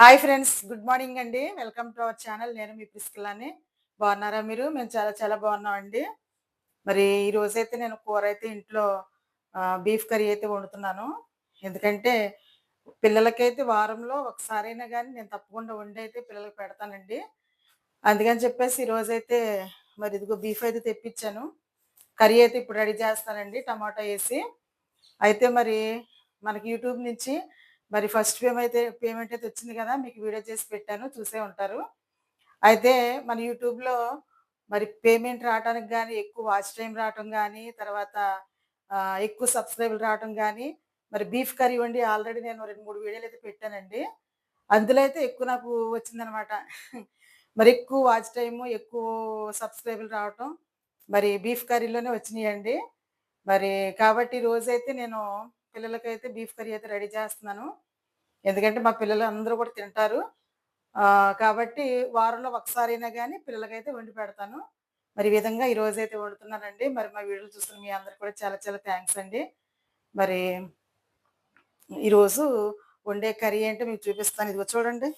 Hi friends good morning అండి. Welcome to our channel. నేను మీ ప్రిస్కిలాని. బాగున్నారా మీరు? మేము చాలా చాలా బాగున్నాం అండి మరి ఈరోజైతే నేను కూర అయితే ఇంట్లో బీఫ్ కర్రీ అయితే వండుతున్నాను. ఎందుకంటే పిల్లలకైతే వారంలో ఒకసారైనా కానీ నేను తప్పకుండా వండి అయితే పిల్లలకి పెడతానండి. అందుకని చెప్పేసి ఈరోజైతే మరి ఇదిగో బీఫ్ అయితే తెప్పించాను. కర్రీ అయితే ఇప్పుడు రెడీ చేస్తానండి టమాటా వేసి. అయితే మరి మనకి యూట్యూబ్ నుంచి మరి ఫస్ట్ పేమెంట్ అయితే పేమెంట్ అయితే వచ్చింది కదా మీకు వీడియో చేసి పెట్టాను చూసే ఉంటారు. అయితే మన యూట్యూబ్లో మరి పేమెంట్ రావడానికి కానీ ఎక్కువ వాచ్ టైం రావటం కానీ తర్వాత ఎక్కువ సబ్స్క్రైబులు రావటం కానీ మరి బీఫ్ కర్రీ వండి ఆల్రెడీ నేను రెండు మూడు వీడియోలు అయితే పెట్టానండి. అందులో అయితే ఎక్కువ నాకు వచ్చిందనమాట. మరి ఎక్కువ వాచ్ టైము ఎక్కువ సబ్స్క్రైబులు రావటం మరి బీఫ్ కర్రీలోనే వచ్చినాయండి. మరి కాబట్టి రోజైతే నేను పిల్లలకైతే బీఫ్ కర్రీ అయితే రెడీ చేస్తున్నాను. ఎందుకంటే మా పిల్లలు అందరూ కూడా తింటారు. కాబట్టి వారంలో ఒకసారి అయినా కానీ పిల్లలకైతే వండి పెడతాను. మరి ఈ విధంగా ఈ రోజు అయితే వండుతున్నానండి. మరి మా వీడియోలు చూస్తున్న మీ అందరికి కూడా చాలా చాలా థ్యాంక్స్ అండి. మరి ఈరోజు వండే కర్రీ ఏంటో మీకు చూపిస్తాను. ఇదిగో చూడండి.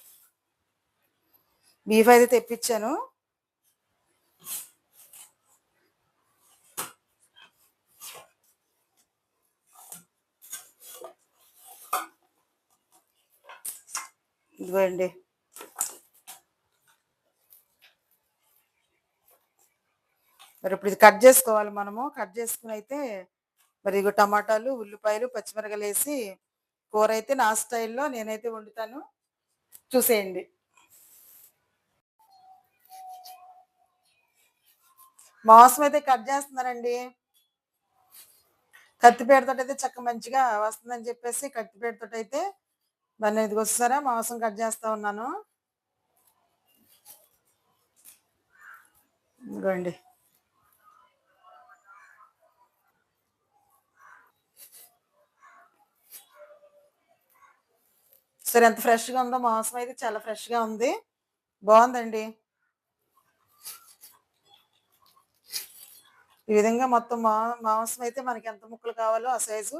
బీఫ్ అయితే తెప్పించాను. ఇదిగోండి. మరి ఇప్పుడు ఇది కట్ చేసుకోవాలి మనము. కట్ చేసుకుని అయితే మరి ఇగో టమాటాలు ఉల్లిపాయలు పచ్చిమిరగలు వేసి కూర అయితే నా స్టైల్లో నేనైతే వండుతాను. చూసేయండి. మాంసం అయితే కట్ చేస్తున్నారండి. కత్తిపేటతో అయితే చక్క మంచిగా వస్తుందని చెప్పేసి కత్తిపేటతో అయితే దాన్ని నేను మాంసం కట్ చేస్తా ఉన్నాను. ఇదిగోండి. సరే ఎంత ఫ్రెష్గా ఉందో మాంసం అయితే చాలా ఫ్రెష్గా ఉంది. బాగుందండి. ఈ విధంగా మొత్తం మా మాంసం అయితే మనకి ఎంత ముక్కలు కావాలో ఆ సైజు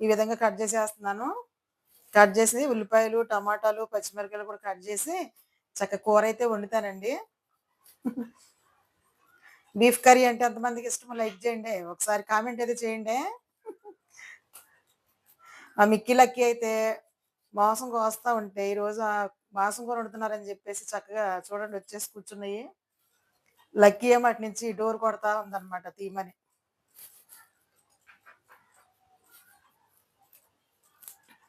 ఈ విధంగా కట్ చేసేస్తున్నాను. కట్ చేసి ఉల్లిపాయలు టమాటాలు పచ్చిమిరపకాయలు కూడా కట్ చేసి చక్క కూర అయితే వండుతానండి. బీఫ్ కర్రీ అంటే ఎంతమందికి ఇష్టమో. లైక్ చేయండి. ఒకసారి కామెంట్ అయితే చేయండి. ఆ మిక్కి లక్కీ అయితే మాంసం కోస్తా ఉంటే ఈరోజు ఆ మాంసం కూర వండుతున్నారని చెప్పేసి చక్కగా చూడండి వచ్చేసి కూర్చున్నాయి. లక్కీ ఏమో అటు నుంచి డోర్ కొడతా ఉందన్నమాట తీమని.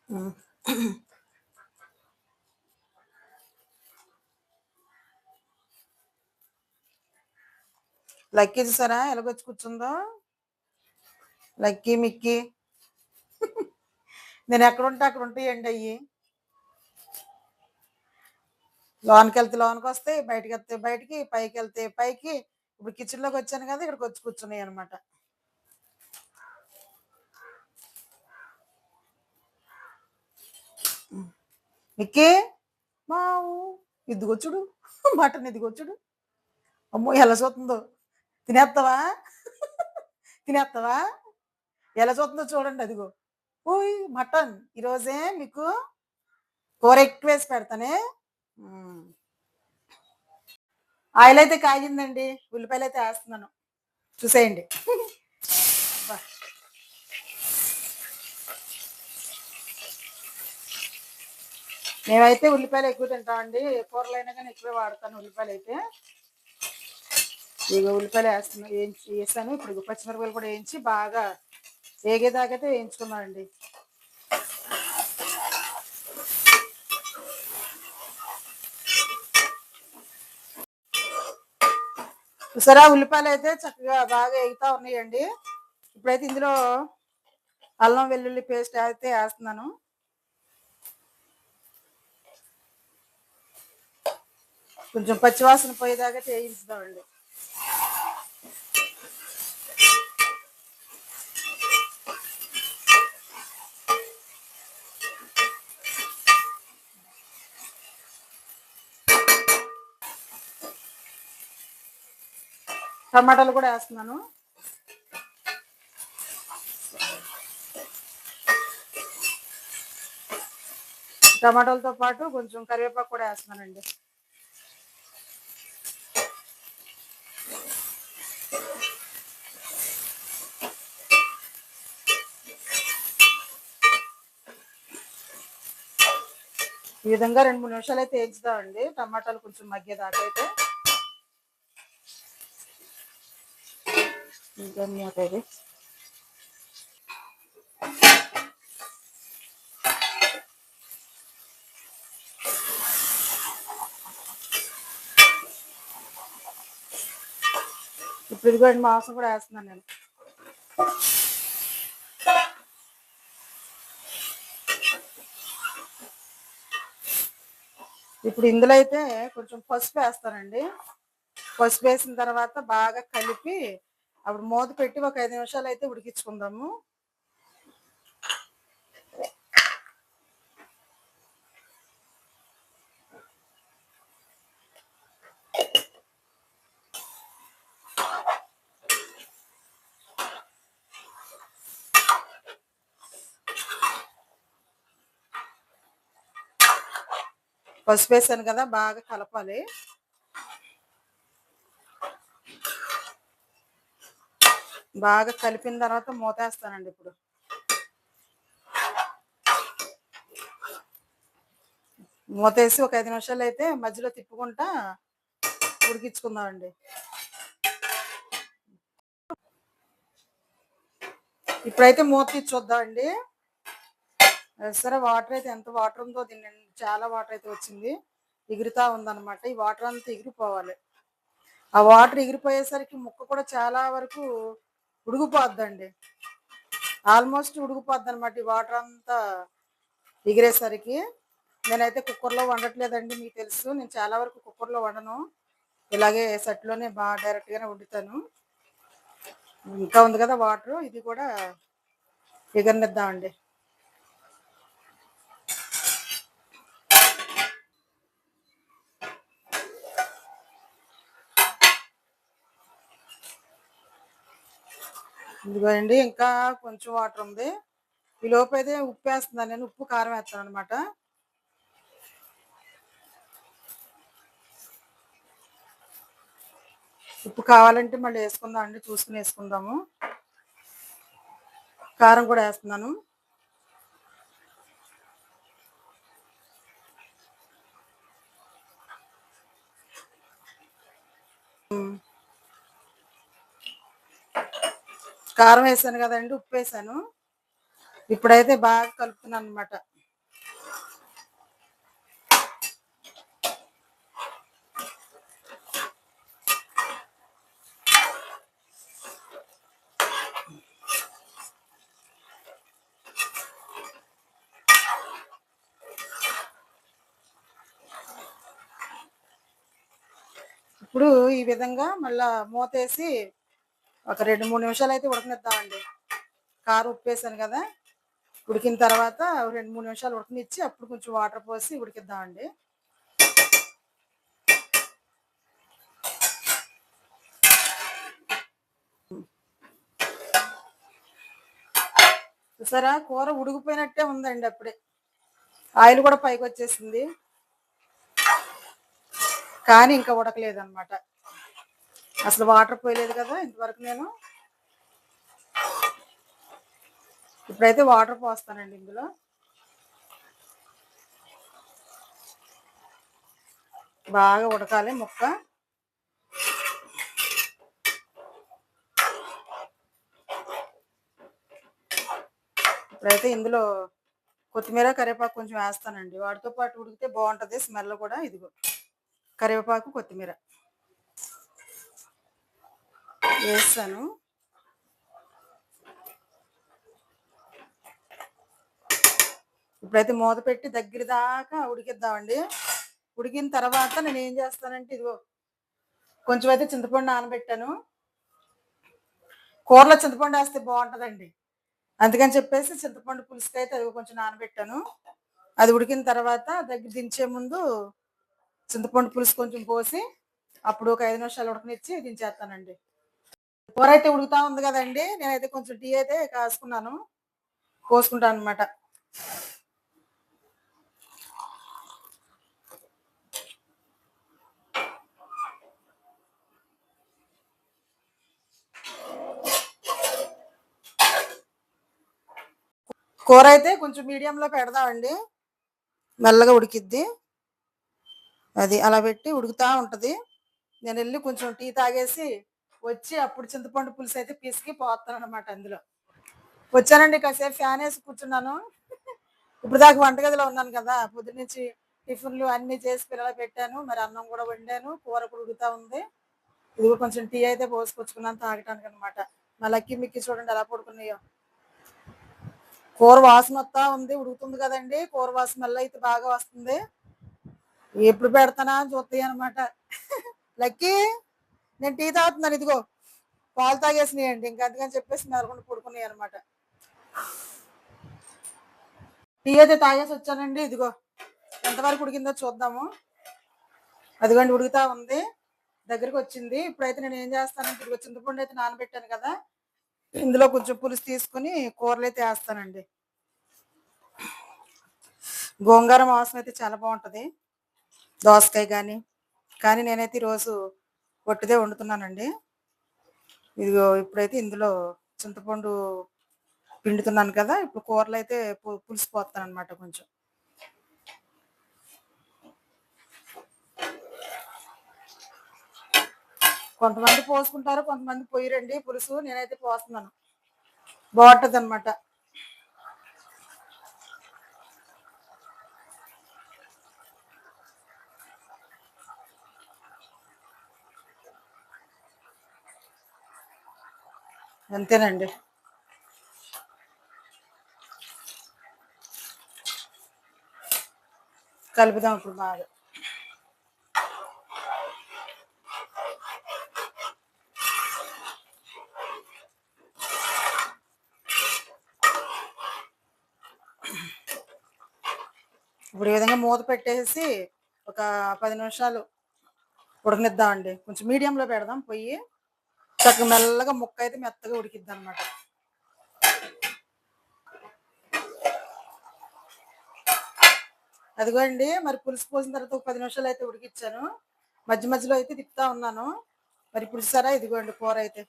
ఉమ్. లక్కీ చూసారా? ఎలాగొచ్చి కూర్చుందో? Lucky Mickey. నేను ఎక్కడ ఉంటే అక్కడ ఉంటాయండి అయ్యి. లోనికి వెళ్తే లోనికి వస్తాయి బయటకి వెళ్తే బయటికి పైకి వెళ్తే పైకి. ఇప్పుడు కిచెన్లోకి వచ్చాను కదా ఇక్కడికి వచ్చి కూర్చున్నాయి అనమాట నిక్కే మావు ఇదిగొచ్చుడు మటన్ ఇదిగొచ్చుడు అమ్మో ఎలా చూస్తుందో. తినేస్తావా తినేస్తావా ఎలా చూస్తుందో చూడండి అదిగో. ఓయ్ మటన్. ఈరోజే మీకు కూర ఎక్కువ వేసి పెడతానే. ఆయిల్ అయితే కాగిందండి. ఉల్లిపాయలు అయితే వేస్తున్నాను. చూసేయండి. మేమైతే ఉల్లిపాయలు ఎక్కువ తింటామండి. ఏ కూరలు అయినా కానీ ఎక్కువే వాడతాను ఉల్లిపాయలు అయితే ఇక ఉల్లిపాయలు వేస్తున్నా వేయించి వేసాను. ఇప్పుడు పచ్చిమిరపకాయలు కూడా వేయించి బాగా వేగేదాకైతే వేయించుకున్నానండి చూసారా? ఉల్లిపాయలు అయితే చక్కగా బాగా ఎగుతా ఉన్నాయండి. ఇప్పుడైతే ఇందులో అల్లం వెల్లుల్లి పేస్ట్ అయితే వేస్తున్నాను. కొంచెం పచ్చివాసన పోయేదాకా చేయించుదామండి. టమాటాలు కూడా వేస్తున్నాను. టమాటాలతో పాటు కొంచెం కరివేపాకు కూడా వేస్తున్నానండి. ఈ విధంగా రెండు మూడు నిమిషాలు అయితే వేయించుదామండి. టమాటాలు కొంచెం మగ్గేదాకా అయితే. ధన్యవాదాలు ఇప్పుడు ఇదిగోండి మాంసం కూడా వేస్తున్నాను నేను. ఇప్పుడు ఇందులో అయితే కొంచెం పసుపు వేస్తానండి. పసుపు వేసిన తర్వాత బాగా కలిపి అప్పుడు మూత పెట్టి ఒక ఐదు నిమిషాలు అయితే ఉడికించుకుందాము. పసుపు వేసాను కదా బాగా కలపాలి. బాగా కలిపిన తర్వాత మూతేస్తానండి ఇప్పుడు. మూతేసి ఒక ఐదు నిమిషాలు అయితే మధ్యలో తిప్పుకుంటా ఉడికించుకుందామండి. ఇప్పుడైతే మూత తీసి చూద్దామండి. సరే వాటర్ అయితే ఎంత వాటర్ ఉందో దీన్ని చాలా వాటర్ అయితే వచ్చింది. ఎగురుతా ఉందన్నమాట. ఈ వాటర్ అంతా ఎగిరిపోవాలి. ఆ వాటర్ ఎగిరిపోయేసరికి ముక్క కూడా చాలా వరకు ఉడిగిపోద్దండి. ఆల్మోస్ట్ ఉడిగిపోద్ది అనమాట ఈ వాటర్ అంతా ఎగిరేసరికి. నేనైతే కుక్కర్లో వండట్లేదండి మీకు తెలుసు. నేను చాలా వరకు కుక్కర్లో వండను. ఇలాగే సెట్లోనే బాగా డైరెక్ట్గానే వండుతాను. ఇంకా ఉంది కదా వాటర్ ఇది కూడా ఎగరనిద్దామండి. ఇదిగోండి ఇంకా కొంచెం వాటర్ ఉంది. ఈ లోపు అయితే ఉప్పు వేస్తున్నాను నేను ఉప్పు కారం వేస్తాను అనమాట ఉప్పు కావాలంటే మళ్ళీ వేసుకుందాం అండి చూసుకుని వేసుకుందాము. కారం కూడా వేస్తున్నాను. కారం వేసాను కదండి ఉప్పు వేసాను. ఇప్పుడైతే బాగా కలుపుతున్నాను అనమాట ఇప్పుడు ఈ విధంగా మళ్ళా మూతేసి ఒక రెండు మూడు నిమిషాలు అయితే ఉడకనిద్దామండి. కారం ఉప్పేసాను కదా. ఉడికిన తర్వాత రెండు మూడు నిమిషాలు ఉడకనిచ్చి అప్పుడు కొంచెం వాటర్ పోసి ఉడికిద్దామండి. చూసారా? కూర ఉడికిపోయినట్టే ఉందండి అప్పుడే. ఆయిల్ కూడా పైకి వచ్చేసింది కానీ ఇంకా ఉడకలేదన్నమాట. అసలు వాటర్ పోయలేదు కదా ఇంతవరకు నేను. ఇప్పుడైతే వాటర్ పోస్తానండి ఇందులో. బాగా ఉడకాలి ముక్క. ఇప్పుడైతే ఇందులో కొత్తిమీర కరివేపాకు కొంచెం వేస్తానండి. వాటితో పాటు ఉడికితే బాగుంటుంది. స్మెల్ కూడా ఇదిగో. కరివేపాకు కొత్తిమీర. వేస్తాను. ఇప్పుడైతే మూత పెట్టి దగ్గర దాకా ఉడికిద్దామండి. ఉడికిన తర్వాత నేను ఏం చేస్తానంటే ఇదిగో కొంచెం అయితే చింతపండు నానబెట్టాను. కూరలో చింతపండు వేస్తే బాగుంటుందండి. అందుకని చెప్పేసి చింతపండు పులుసుకి అయితే అది కొంచెం నానబెట్టాను. అది ఉడికిన తర్వాత దగ్గర దించే ముందు చింతపండు పులుసు కొంచెం పోసి అప్పుడు ఒక ఐదు నిమిషాలు ఉడకనిచ్చి దించేస్తానండి. కూర అయితే ఉడుకుతా ఉంది కదండి. నేనైతే కొంచెం టీ అయితే కాసుకున్నాను. కోసుకుంటాను అనమాట కూర అయితే కొంచెం మీడియంలో పెడదామండి. మెల్లగా ఉడికిద్ది. అది అలా పెట్టి ఉడుకుతూ ఉంటుంది. నేను వెళ్ళి కొంచెం టీ తాగేసి వచ్చి అప్పుడు చింతపండు పులుసు అయితే పిసికి పోతాను అనమాట అందులో. వచ్చానండి కాసేపు ఫ్యాన్ వేసి కూర్చున్నాను. ఇప్పుడు దాకా వంటగదిలో ఉన్నాను కదా పొద్దు నుంచి టిఫిన్లు అన్ని చేసి పిల్లలు పెట్టాను మరి అన్నం కూడా వండాను కూర కూడా ఉంది. ఇది కొంచెం టీ అయితే పోసుకొచ్చుకున్నాను తాగటానికి అనమాట మా లక్కీ మిక్కి చూడండి ఎలా పడుకున్నాయో. కూర వాసన వస్తా ఉంది ఉడుకుతుంది కదండి. కూర వాసన మళ్ళీ అయితే బాగా వస్తుంది. ఎప్పుడు పెడతానా అని చూస్తాయి అనమాట లక్కీ! నేను టీ తాగుతున్నాను ఇదిగో. పాలు తాగేసినాయండి ఇంకా అందుకని చెప్పేసి మెలకుండా పడుకున్నాయి అనమాట టీ అయితే తాగేసి వచ్చానండి ఇదిగో. ఎంతవరకు ఉడికిందో చూద్దాము. అదిగోండి ఉడుకుతా ఉంది. దగ్గరికి వచ్చింది. ఇప్పుడైతే నేను ఏం చేస్తానంటే ఇదిగో చింతపండు అయితే నానబెట్టాను కదా. ఇందులో కొంచెం పులుసు తీసుకుని కూరలు అయితే వేస్తానండి. గోంగూర మాంసం అయితే చాలా బాగుంటుంది. దోసకాయ కానీ కానీ నేనైతే ఈరోజు కొట్టిదే వండుతున్నానండి. ఇదిగో ఇప్పుడైతే ఇందులో చింతపండు పిండుతున్నాను కదా ఇప్పుడు కూరలు అయితే పులిసిపోతాను పులుసు అనమాట కొంచెం. కొంతమంది పోసుకుంటారు కొంతమంది పోయిరండి పులుసు నేనైతే పోస్తున్నాను. బాగుంటది అనమాట అంతేనండి. కలుపుదాం ఇప్పుడు బాగా. ఇప్పుడు ఈ విధంగా మూత పెట్టేసి ఒక పది నిమిషాలు ఉడకనిద్దామండి. కొంచెం మీడియంలో పెడదాం పొయ్యి. చక్కగా మెల్లగా ముక్క అయితే మెత్తగా ఉడికిద్ది అనమాట అదిగోండి మరి పులుసు పోసిన తర్వాత ఒక పది నిమిషాలు అయితే ఉడికిచ్చాను. మధ్య మధ్యలో అయితే తిప్పుతా ఉన్నాను. మరి పులుసారా? ఇదిగోండి కూర అయితే.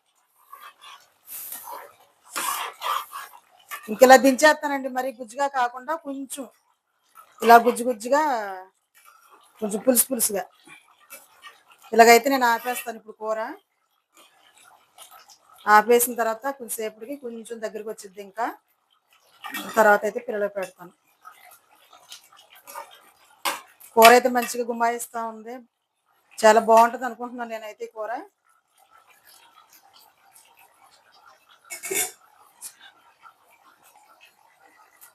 ఇంకెలా దించేస్తానండి? మరి గుజ్జుగా కాకుండా కొంచెం ఇలా గుజ్జు గుజ్జుగా కొంచెం పులుసు పులుసుగా. ఇలాగైతే నేను ఆపేస్తాను ఇప్పుడు కూర. ఆపేసిన తర్వాత కొంచెంసేపటికి కొంచెం దగ్గరికి వచ్చింది ఇంకా. తర్వాత అయితే పిల్లలు పెడతాను. కూర అయితే మంచిగా గుమ్మాయిస్తూ ఉంది. చాలా బాగుంటుంది అనుకుంటున్నాను నేనైతే కూర.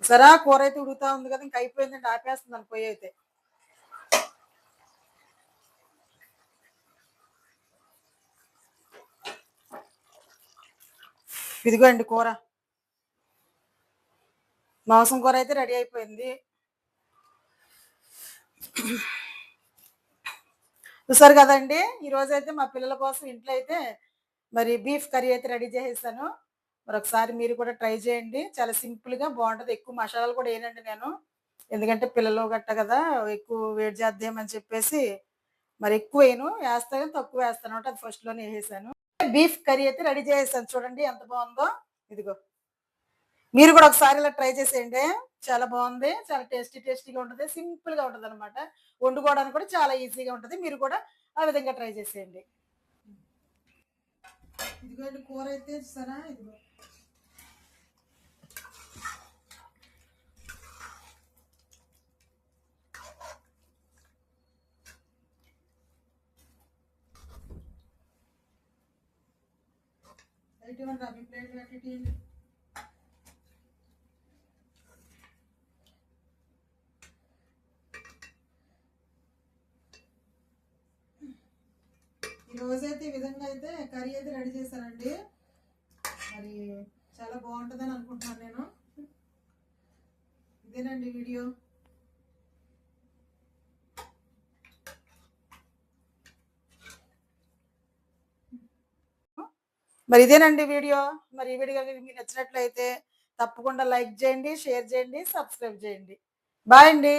సరే కూర అయితే ఉడుకుతా ఉంది కదా ఇంకా అయిపోయిందండి ఆపేస్తుంది పొయ్యి అయితే. ఇదిగోండి కూర. మాంసం కూర అయితే రెడీ అయిపోయింది. చూసారు కదండి? ఈరోజు అయితే మా పిల్లల కోసం ఇంట్లో అయితే మరి బీఫ్ కర్రీ అయితే రెడీ చేసేసాను. మరి ఒకసారి మీరు కూడా ట్రై చేయండి. చాలా సింపుల్గా బాగుంటుంది. ఎక్కువ మసాలాలు కూడా వేయనండి నేను. ఎందుకంటే పిల్లలు గట్ట కదా ఎక్కువ వేడి చేద్దామని చెప్పేసి మరి ఎక్కువ వేయను. వేస్తా కానీ తక్కువ వేస్తాను. అంటే అది ఫస్ట్లోనే వేసేసాను. బీఫ్ కర్రీ అయితే రెడీ చేసేసాను. చూడండి ఎంత బాగుందో. ఇదిగో. మీరు కూడా ఒకసారి ఇలా ట్రై చేసేయండి. చాలా బాగుంది. చాలా టేస్టీ టేస్టీగా ఉంటుంది. సింపుల్గా ఉంటుంది అనమాట వండుకోవడానికి కూడా చాలా ఈజీగా ఉంటుంది. మీరు కూడా ఆ విధంగా ట్రై చేసేయండి. ఇదిగోండి కూర అయితే సరే. ఇదిగో. ఎటువంటి రవి ప్లేట్ పెట్టి ఈరోజైతే ఈ విధంగా అయితే కర్రీ అయితే రెడీ చేశానండి మరి చాలా బాగుంటుందని అనుకుంటున్నాను నేను. ఇదేనండి వీడియో. మరి ఇదేనండి వీడియో. మరి ఈ వీడియో మీకు నచ్చినట్లయితే తప్పకుండా లైక్ చేయండి షేర్ చేయండి సబ్స్క్రైబ్ చేయండి. బాయ్ అండి.